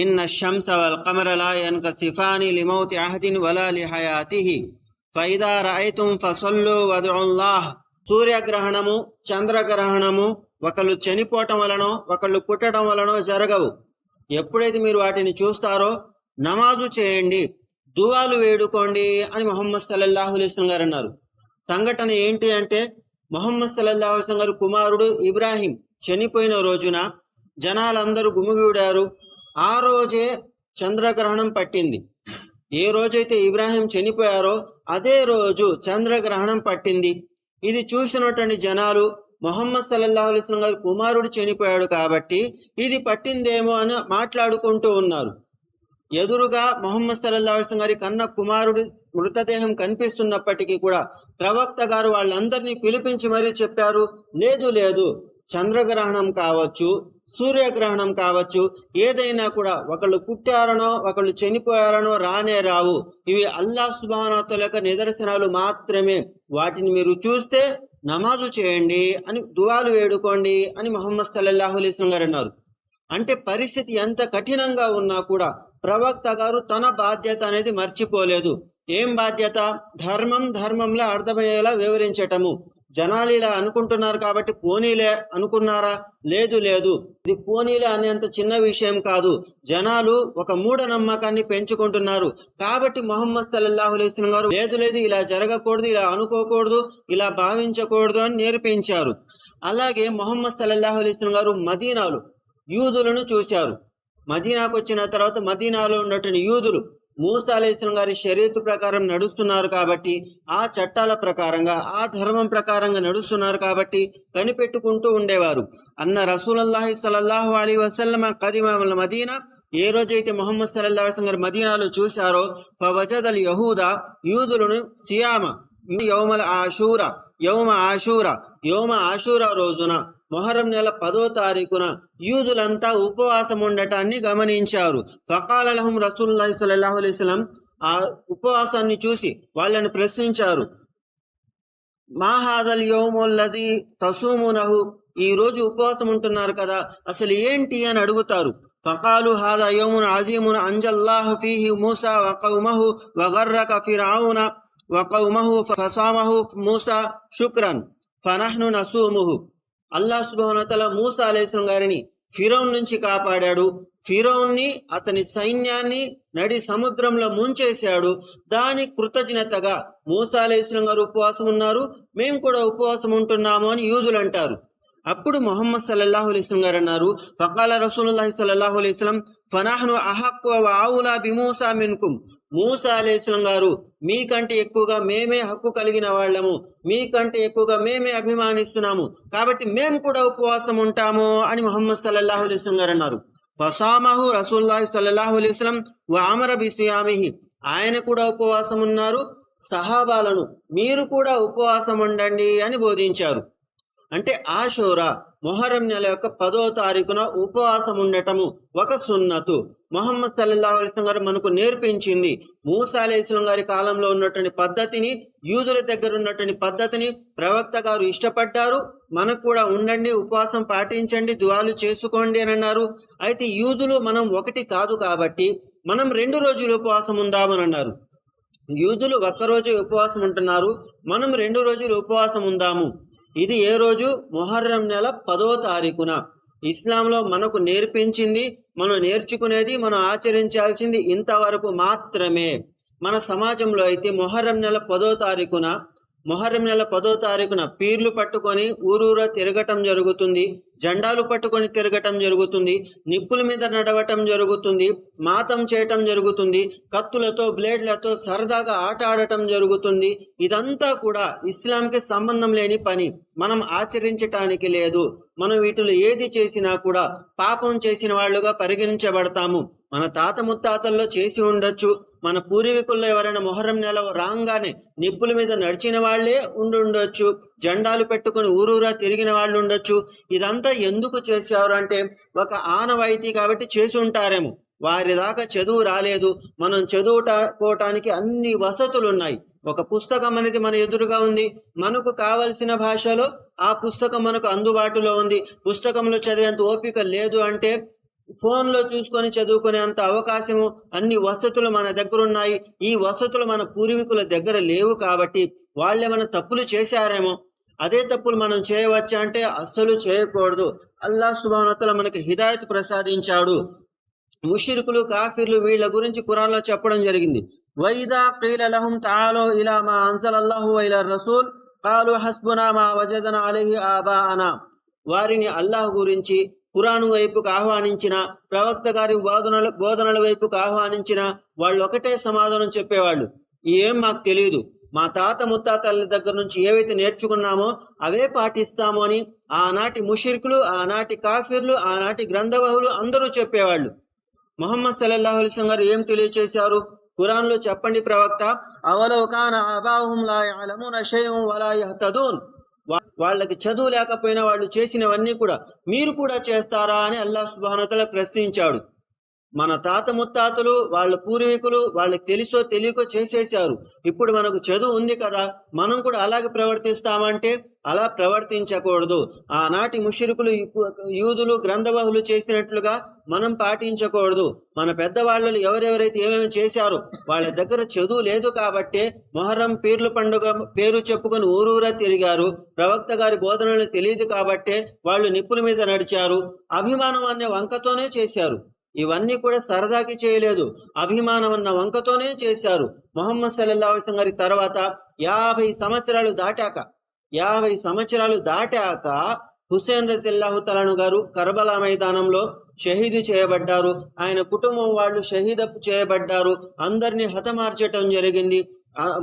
ఇన్న శంస వల్ కమర లా యన్కసిఫాని లిమౌతి అహదిన్ వలా లిహయాతిహి ఫైదా రఐతుం ఫసల్లు వదుల్లాహ్ సూర్యగ్రహణము చంద్రగ్రహణము ఒకళ్ళు చనిపోవటం వలనో ఒకళ్ళు పుట్టడం వలనో జరగవు. ఎప్పుడైతే మీరు వాటిని చూస్తారో నమాజు చేయండి దువాలు వేడుకోండి అని మొహమ్మద్ సల్లల్లాహు అలైస్లం గారు అన్నారు. సంఘటన ఏంటి అంటే మొహమ్మద్ సల్లల్లాహు అలైస్లం గారు కుమారుడు ఇబ్రాహీం చనిపోయిన రోజున జనాలందరూ గుమిగూడారు. ఆ రోజే చంద్రగ్రహణం పట్టింది. ఏ రోజైతే ఇబ్రాహిం చనిపోయారో అదే రోజు చంద్రగ్రహణం పట్టింది. ఇది చూసినటువంటి జనాలు మొహమ్మద్ సల్లల్లాహు అలిస్లం గారి కుమారుడు చనిపోయాడు కాబట్టి ఇది పట్టిందేమో అని మాట్లాడుకుంటూ ఉన్నారు. ఎదురుగా మొహమ్మద్ సల్లల్లాహు అలిస్లం గారి కన్న కుమారుడి మృతదేహం కనిపిస్తున్నప్పటికీ కూడా ప్రవక్త గారు వాళ్ళందరినీ పిలిపించి మరీ చెప్పారు లేదు లేదు చంద్రగ్రహణం కావచ్చు సూర్యగ్రహణం కావచ్చు ఏదైనా కూడా ఒకళ్ళు పుట్టారనో ఒకళ్ళు చనిపోయారనో రానే రావు. ఇవి అల్లా సుబానతల యొక్క నిదర్శనాలు మాత్రమే. వాటిని మీరు చూస్తే నమాజు చేయండి అని దువాలు వేడుకోండి అని మొహమ్మద్ సల్లల్లాహు అలైహి గారు అన్నారు. అంటే పరిస్థితి ఎంత కఠినంగా ఉన్నా కూడా ప్రవక్త గారు తన బాధ్యత అనేది మర్చిపోలేదు. ఏం బాధ్యత? ధర్మం ధర్మంలో అర్థమయ్యేలా వివరించటము. జనాలు ఇలా అనుకుంటున్నారు కాబట్టి పోనీలే అనుకున్నారా? లేదు లేదు. ఇది పోనీలే అనేంత చిన్న విషయం కాదు. జనాలు ఒక మూఢ నమ్మకాన్ని పెంచుకుంటున్నారు. కాబట్టి మొహమ్మద్ సల్లల్లాహు అలైహి గారు లేదు లేదు ఇలా జరగకూడదు ఇలా అనుకోకూడదు ఇలా భావించకూడదు అని నేర్పించారు. అలాగే మొహమ్మద్ సల్లల్లాహు అలైహి గారు మదీనాలు యూదులను చూశారు. మదీనాకు వచ్చిన తర్వాత మదీనాలో ఉన్నటువంటి యూదులు మూసాలేశ్వరం గారి షరీతు ప్రకారం నడుస్తున్నారు కాబట్టి ఆ చట్టాల ప్రకారంగా ఆ ధర్మం ప్రకారంగా నడుస్తున్నారు కాబట్టి కనిపెట్టుకుంటూ ఉండేవారు. అన్న రసూలల్లాహి సలల్లాహు అలీ వసల్లం కదిమాల మదీనా ఏ రోజైతే మొహమ్మద్ సల్లల్లాహు అలైహి గారు మదీనాలో చూశారో ఫవజదల్ యహూదా యూదులను సియామ యౌమల ఆషూరా యౌమ ఆషూరా యౌమ ఆషూరా రోజున మొహరం నెల పదో తారీఖున యూదులంతా ఉపవాసం ఉండటాన్ని గమనించారు ఫకాలహం రసూలుల్లాహి ఆ ఉపవాసాన్ని చూసి వాళ్ళని ప్రశ్నించారు. మా హాదల్ యోముల్లది తసూమునహు ఈ రోజు ఉపవాసం ఉంటున్నారు కదా అసలు ఏంటి అని అడుగుతారు. ఫకాలు హాదా యోమున్ అజీమున్ అంజల్లాహు ఫీహి మూసా వకౌమహు వగర్రక వక వకౌమహు ఫసామహు మూసా శుక్రన్. ఫనహ్ను నసూముహు. అల్లా సుబానతల మూసా అలేస్లం గారిని ఫిరోన్ నుంచి కాపాడాడు. ఫిరోన్ని అతని సైన్యాన్ని నడి సముద్రంలో ముంచేశాడు. దాని కృతజ్ఞతగా మూసా అలేస్లం గారు ఉపవాసం ఉన్నారు. మేము కూడా ఉపవాసం ఉంటున్నాము అని యూదులు అంటారు. అప్పుడు మొహమ్మద్ సల్లల్లాహు అలైస్లం గారు అన్నారు ఫకాల రసూలుల్లాహి సల్లల్లాహు అలైస్లం ఫనాహ్ను అహక్వ ఆవులా బిమూసా మిన్కుం మూసా గారు మీకంటే ఎక్కువగా మేమే హక్కు కలిగిన వాళ్ళము. మీకంటే ఎక్కువగా మేమే అభిమానిస్తున్నాము. కాబట్టి మేము కూడా ఉపవాసం ఉంటాము అని మొహమ్మద్ సల్లల్లాహు అలైస్లం గారు అన్నారు. ఫసామహు రసూల్లాహి సల్లల్లాహు అలైస్లం వామర బిసుయామిహి ఆయన కూడా ఉపవాసం ఉన్నారు. సహాబాలను మీరు కూడా ఉపవాసం ఉండండి అని బోధించారు. అంటే ఆషోరా మొహరం నెల యొక్క పదో తారీఖున ఉపవాసం ఉండటము ఒక సున్నతు. మొహమ్మద్ సల్లల్లాహు అలైహి గారు మనకు నేర్పించింది. మూసా అలైస్లం గారి కాలంలో ఉన్నటువంటి పద్ధతిని యూదుల దగ్గర ఉన్నటువంటి పద్ధతిని ప్రవక్త గారు ఇష్టపడ్డారు. మనకు కూడా ఉండండి ఉపవాసం పాటించండి దువాలు చేసుకోండి అని అన్నారు. అయితే యూదులు మనం ఒకటి కాదు కాబట్టి మనం రెండు రోజులు ఉపవాసం ఉందామని అన్నారు. యూదులు ఒక్కరోజు ఉపవాసం ఉంటున్నారు మనం రెండు రోజులు ఉపవాసం ఉందాము. ఇది ఏ రోజు? మొహర్రం నెల పదో తారీఖున. ఇస్లాంలో మనకు నేర్పించింది మనం నేర్చుకునేది మనం ఆచరించాల్సింది ఇంతవరకు మాత్రమే. మన సమాజంలో అయితే మొహర్రం నెల పదో తారీఖున మొహర్రం నెల పదో తారీఖున పీర్లు పట్టుకొని ఊరూరా తిరగటం జరుగుతుంది జెండాలు పట్టుకొని తిరగటం జరుగుతుంది నిప్పుల మీద నడవటం జరుగుతుంది మాతం చేయటం జరుగుతుంది. కత్తులతో బ్లేడ్లతో సరదాగా ఆట ఆడటం జరుగుతుంది. ఇదంతా కూడా ఇస్లాంకి సంబంధం లేని పని. మనం ఆచరించటానికి లేదు. మనం వీటిలో ఏది చేసినా కూడా పాపం చేసిన వాళ్ళుగా పరిగణించబడతాము. మన తాత ముత్తాతల్లో చేసి ఉండొచ్చు. మన పూర్వీకుల్లో ఎవరైనా మొహరం నెల రాగానే నిప్పుల మీద నడిచిన వాళ్ళే ఉండుండొచ్చు. జెండాలు పెట్టుకుని ఊరూరా తిరిగిన వాళ్ళు ఉండొచ్చు. ఇదంతా ఎందుకు చేసేవారు అంటే ఒక ఆనవాయితీ కాబట్టి చేసి ఉంటారేమో. వారి దాకా చదువు రాలేదు. మనం చదువుకోవటానికి అన్ని వసతులు ఉన్నాయి ఒక పుస్తకం అనేది మన ఎదురుగా ఉంది. మనకు కావలసిన భాషలో ఆ పుస్తకం మనకు అందుబాటులో ఉంది. పుస్తకంలో చదివేంత ఓపిక లేదు అంటే ఫోన్లో చూసుకొని చదువుకునే అంత అవకాశము అన్ని వసతులు మన దగ్గర ఉన్నాయి ఈ వసతులు మన పూర్వీకుల దగ్గర లేవు కాబట్టి వాళ్ళేమైనా తప్పులు చేశారేమో? అదే తప్పులు మనం చేయవచ్చా అంటే అస్సలు చేయకూడదు. అల్లా సుబానతల మనకి హిదాయత్ ప్రసాదించాడు. ముషిరుకులు కాఫీర్లు వీళ్ళ గురించి కురాన్లో చెప్పడం జరిగింది. వైదా ఇలా మా అల్లాహు రసూల్ హస్బునా మా వజదన వారిని అల్లాహ్ గురించి కురాన్ వైపుకు ఆహ్వానించిన ప్రవక్త గారి బోధనల బోధనల వైపుకు ఆహ్వానించిన వాళ్ళు ఒకటే సమాధానం చెప్పేవాళ్ళు. ఏం మాకు తెలియదు మా తాత ముత్తాతల దగ్గర నుంచి ఏవైతే నేర్చుకున్నామో అవే పాటిస్తామో అని ఆనాటి ముషిర్కులు ఆనాటి కాఫీర్లు ఆనాటి గ్రంథవహులు అందరూ చెప్పేవాళ్ళు. మొహమ్మద్ సల్లల్లాహు అలైహి గారు ఏం తెలియచేశారు? ఖురాన్లో చెప్పండి ప్రవక్త. అవలోకాన అబాహుం వాళ్ళకి చదువు లేకపోయినా వాళ్ళు చేసినవన్నీ కూడా మీరు కూడా చేస్తారా అని అల్లాహ్ సుబానతల ప్రశ్నించాడు. మన తాత ముత్తాతలు వాళ్ళ పూర్వీకులు వాళ్ళకి తెలుసో తెలియకో చేసేసారు ఇప్పుడు మనకు చదువు ఉంది కదా మనం కూడా అలాగే ప్రవర్తిస్తామంటే అలా ప్రవర్తించకూడదు. ఆనాటి ముషిరుకులు యూదులు గ్రంథబహులు చేసినట్లుగా మనం పాటించకూడదు. మన పెద్దవాళ్ళు ఎవరెవరైతే ఏమేమి చేశారో వాళ్ళ దగ్గర చదువు లేదు కాబట్టే మొహర్రం పీర్ల పండుగ పేరు చెప్పుకొని ఊరూరా తిరిగారు. ప్రవక్త గారి బోధనలు తెలియదు కాబట్టే వాళ్ళు నిప్పుల మీద నడిచారు. అభిమానం అనే వంకతోనే చేశారు. ఇవన్నీ కూడా సరదాకి చేయలేదు. అభిమానం అన్న వంకతోనే చేశారు. మొహమ్మద్ సల్లల్లా అలైహి గారి తర్వాత యాభై సంవత్సరాలు దాటాక యాభై సంవత్సరాలు దాటాక హుసేన్ రజిల్లాహు తలను గారు కర్బలా మైదానంలో షహీదు చేయబడ్డారు. ఆయన కుటుంబం వాళ్ళు షహీదపు చేయబడ్డారు. అందరినీ హతమార్చటం జరిగింది.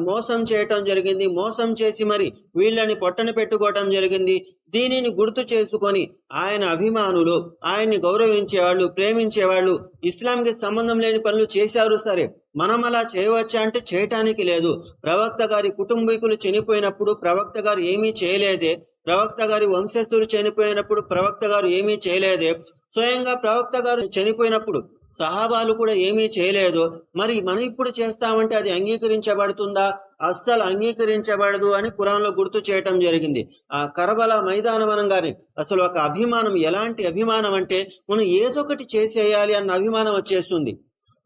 మోసం చేయటం జరిగింది. మోసం చేసి మరి వీళ్ళని పొట్టన పెట్టుకోవటం జరిగింది. దీనిని గుర్తు చేసుకొని ఆయన అభిమానులు ఆయన్ని గౌరవించేవాళ్ళు ప్రేమించేవాళ్ళు ఇస్లాంకి సంబంధం లేని పనులు చేశారు. సరే మనం అలా చేయవచ్చా అంటే చేయటానికి లేదు. ప్రవక్త గారి కుటుంబీకులు చనిపోయినప్పుడు ప్రవక్త గారు ఏమీ చేయలేదే. ప్రవక్త గారి వంశస్థులు చనిపోయినప్పుడు ప్రవక్త గారు ఏమీ చేయలేదే. స్వయంగా ప్రవక్త గారు చనిపోయినప్పుడు సహాబాలు కూడా ఏమీ చేయలేదు. మరి మనం ఇప్పుడు చేస్తామంటే అది అంగీకరించబడుతుందా? అస్సలు అంగీకరించబడదు అని కురాన్లో గుర్తు చేయటం జరిగింది. ఆ కరబల మైదానం అనగానే అసలు ఒక అభిమానం ఎలాంటి అభిమానం అంటే మనం ఏదో ఒకటి చేసేయాలి అన్న అభిమానం వచ్చేస్తుంది.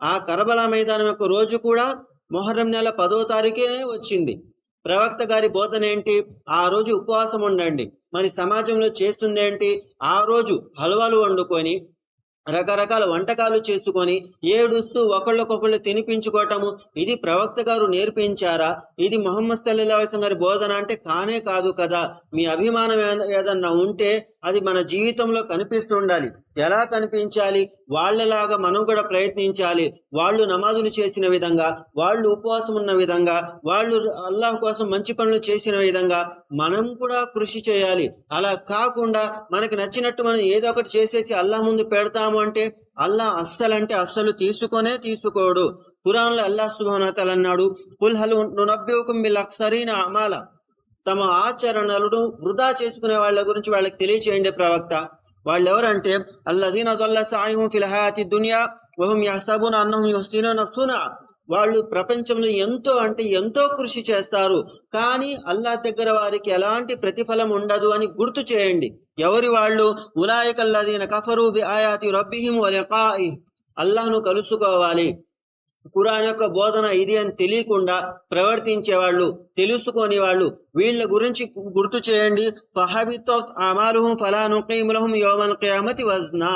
ఆ కరబల మైదానం యొక్క రోజు కూడా మొహర్రం నెల పదో తారీఖునే వచ్చింది. ప్రవక్త గారి బోధన ఏంటి? ఆ రోజు ఉపవాసం ఉండండి. మరి సమాజంలో చేస్తుంది ఏంటి ఆ రోజు హల్వాలు వండుకొని రకరకాల వంటకాలు చేసుకొని ఏడుస్తూ ఒకళ్ళకొకళ్ళు తినిపించుకోవటము ఇది ప్రవక్త గారు నేర్పించారా? ఇది మొహమ్మద్ సల్లాహు గారి బోధన అంటే కానే కాదు కదా. మీ అభిమానం ఏదన్నా ఉంటే అది మన జీవితంలో కనిపిస్తుండాలి ఎలా కనిపించాలి? వాళ్ళలాగా మనం కూడా ప్రయత్నించాలి. వాళ్ళు నమాజులు చేసిన విధంగా వాళ్ళు ఉపవాసం ఉన్న విధంగా వాళ్ళు అల్లాహ్ కోసం మంచి పనులు చేసిన విధంగా మనం కూడా కృషి చేయాలి. అలా కాకుండా మనకి నచ్చినట్టు మనం ఏదో ఒకటి చేసేసి అల్లాహ్ ముందు పెడతాము అంటే అల్లాహ్ అస్సలు అంటే అస్సలు తీసుకొనే తీసుకోడు. ఖురాన్లో అల్లాహ్ సుభానతలు అన్నాడు కుల్ హల్ నునబ్బిఉకుం బిల్ అక్సరీన అమాల. తమ ఆచరణలను వృధా చేసుకునే వాళ్ళ గురించి వాళ్ళకి తెలియచేయండి ప్రవక్త. వాళ్ళు ఎవరంటే అల్లదీన దొల్ల సాయం ఫిల్ దునియా వహుం యహసబున అన్నహుం యుహసీన సునా వాళ్ళు ప్రపంచంలో ఎంతో అంటే ఎంతో కృషి చేస్తారు కానీ అల్లా దగ్గర వారికి ఎలాంటి ప్రతిఫలం ఉండదు అని గుర్తు చేయండి. ఎవరి వాళ్ళు? ఉలాయకల్లదీన కఫరు బి ఆయాతి రబ్బిహిం వలెకాయి అల్లాహ్ను కలుసుకోవాలి. ఖురాన్ యొక్క బోధన ఇది అని తెలియకుండా ప్రవర్తించే వాళ్ళు తెలుసుకొని వాళ్ళు వీళ్ళ గురించి గుర్తు చేయండి. ఫహబితో అమాలుహం ఫలానుకీములహం యోమన్ ఖియామతి వజ్నా.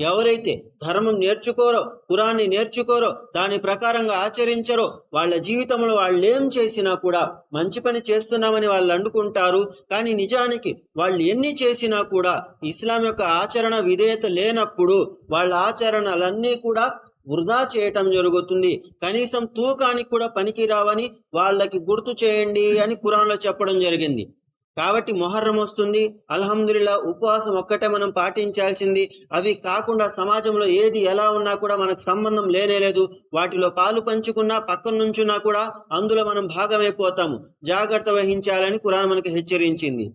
ఎవరైతే ధర్మం నేర్చుకోరో కురాన్ని నేర్చుకోరో దాని ప్రకారంగా ఆచరించరో వాళ్ళ జీవితంలో వాళ్ళు ఏం చేసినా కూడా మంచి పని చేస్తున్నామని వాళ్ళు అండుకుంటారు. కానీ నిజానికి వాళ్ళు ఎన్ని చేసినా కూడా ఇస్లాం యొక్క ఆచరణ విధేయత లేనప్పుడు వాళ్ళ ఆచరణలన్నీ కూడా వృధా చేయటం జరుగుతుంది. కనీసం తూకానికి కూడా పనికి రావని వాళ్ళకి గుర్తు చేయండి అని ఖురాన్లో చెప్పడం జరిగింది. కాబట్టి మొహర్రం వస్తుంది. అల్హమ్దుల్లా ఉపవాసం ఒక్కటే మనం పాటించాల్సింది. అవి కాకుండా సమాజంలో ఏది ఎలా ఉన్నా కూడా మనకు సంబంధం లేనేలేదు వాటిలో పాలు పంచుకున్నా పక్కన నుంచున్నా కూడా అందులో మనం భాగమైపోతాము. జాగ్రత్త వహించాలని కురాన్ మనకి హెచ్చరించింది.